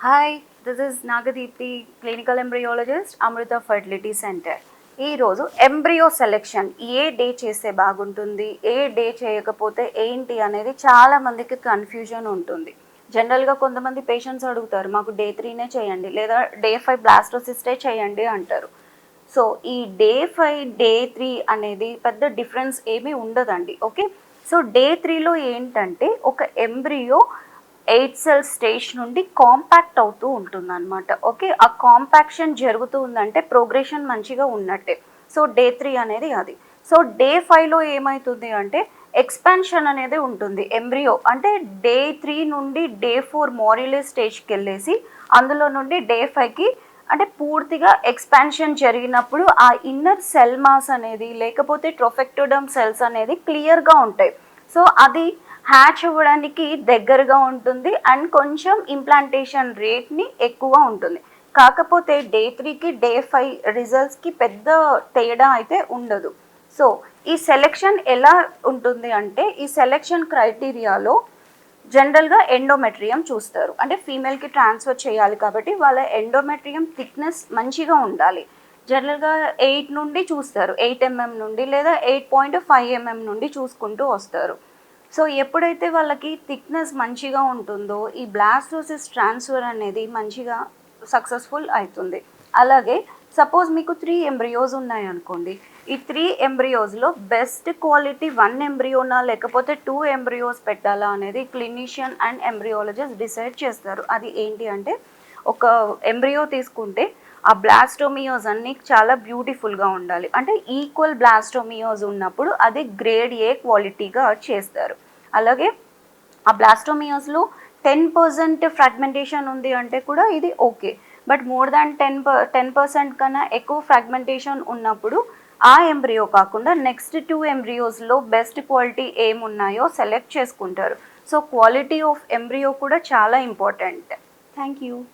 Hi this is Nagadeepthi clinical embryologist Amrutha fertility centre ఈరోజు embryo selection ఏ day చేస్తే బాగుంటుంది ఏ డే చేయకపోతే ఏంటి అనేది చాలామందికి కన్ఫ్యూజన్ ఉంటుంది. జనరల్గా కొంతమంది పేషెంట్స్ అడుగుతారు మాకు డే త్రీనే చేయండి లేదా డే ఫైవ్ బ్లాస్టోసిస్టే చేయండి అంటారు. సో ఈ డే ఫైవ్ డే త్రీ అనేది పెద్ద డిఫరెన్స్ ఏమీ ఉండదండి ఓకే? సో డే త్రీలో ఏంటంటే ఒక ఎంబ్రియో ఎయిట్ సెల్ స్టేజ్ నుండి కాంపాక్ట్ అవుతూ ఉంటుంది అనమాట ఓకే? ఆ కాంపాక్షన్ జరుగుతూ ఉందంటే ప్రోగ్రెషన్ మంచిగా ఉన్నట్టే. సో డే త్రీ అనేది అది. సో డే ఫైవ్లో ఏమవుతుంది అంటే ఎక్స్పాన్షన్ అనేది ఉంటుంది. ఎంబ్రియో అంటే డే త్రీ నుండి డే ఫోర్ మోరిలే స్టేజ్కి వెళ్ళేసి అందులో నుండి డే ఫైవ్కి అంటే పూర్తిగా ఎక్స్పాన్షన్ జరిగినప్పుడు ఆ ఇన్నర్ సెల్ మాస్ అనేది లేకపోతే ట్రొఫెక్టోడమ్ సెల్స్ అనేది క్లియర్గా ఉంటాయి. సో అది హ్యాచ్ అవ్వడానికి దగ్గరగా ఉంటుంది అండ్ కొంచెం ఇంప్లాంటేషన్ రేట్ని ఎక్కువ ఉంటుంది. కాకపోతే డే త్రీకి డే ఫైవ్ రిజల్ట్స్కి పెద్ద తేడా అయితే ఉండదు. సో ఈ సెలెక్షన్ ఎలా ఉంటుంది అంటే ఈ సెలెక్షన్ క్రైటీరియాలో జనరల్గా ఎండోమెట్రియం చూస్తారు. అంటే ఫీమేల్కి ట్రాన్స్ఫర్ చేయాలి కాబట్టి వాళ్ళ ఎండోమెట్రియం థిక్నెస్ మంచిగా ఉండాలి. జనరల్గా ఎయిట్ నుండి చూస్తారు. ఎయిట్ ఎంఎం నుండి లేదా ఎయిట్ పాయింట్ ఫైవ్ ఎంఎం నుండి చూసుకుంటూ వస్తారు. సో ఎప్పుడైతే వాళ్ళకి థిక్నెస్ మంచిగా ఉంటుందో ఈ బ్లాస్టోసిస్ ట్రాన్స్ఫర్ అనేది మంచిగా సక్సెస్ఫుల్ అవుతుంది. అలాగే సపోజ్ మీకు త్రీ ఎంబ్రియోస్ ఉన్నాయనుకోండి ఈ త్రీ ఎంబ్రియోస్లో బెస్ట్ క్వాలిటీ వన్ ఎంబ్రియోనా లేకపోతే టూ ఎంబ్రియోస్ పెట్టాలా అనేది క్లినిషియన్ అండ్ ఎంబ్రియాలజిస్ట్ డిసైడ్ చేస్తారు. అది ఏంటి అంటే ఒక ఎంబ్రియో తీసుకుంటే ఆ బ్లాస్టోమియోస్ అన్ని చాలా బ్యూటిఫుల్గా ఉండాలి. అంటే ఈక్వల్ బ్లాస్టోమియోస్ ఉన్నప్పుడు అది గ్రేడ్ ఏ క్వాలిటీగా చేస్తారు. అలాగే ఆ బ్లాస్టోమియోస్లో టెన్ పర్సెంట్ ఫ్రాగ్మెంటేషన్ ఉంది అంటే కూడా ఇది okay but more than ten per ten percent కన్నా ఎక్కువ ఫ్రాగ్మెంటేషన్ ఉన్నప్పుడు ఆ ఎంబ్రియో కాకుండా నెక్స్ట్ టూ ఎంబ్రియోస్లో బెస్ట్ క్వాలిటీ ఏమున్నాయో సెలెక్ట్ చేసుకుంటారు. సో క్వాలిటీ ఆఫ్ ఎంబ్రియో కూడా చాలా ఇంపార్టెంట్ థ్యాంక్ యూ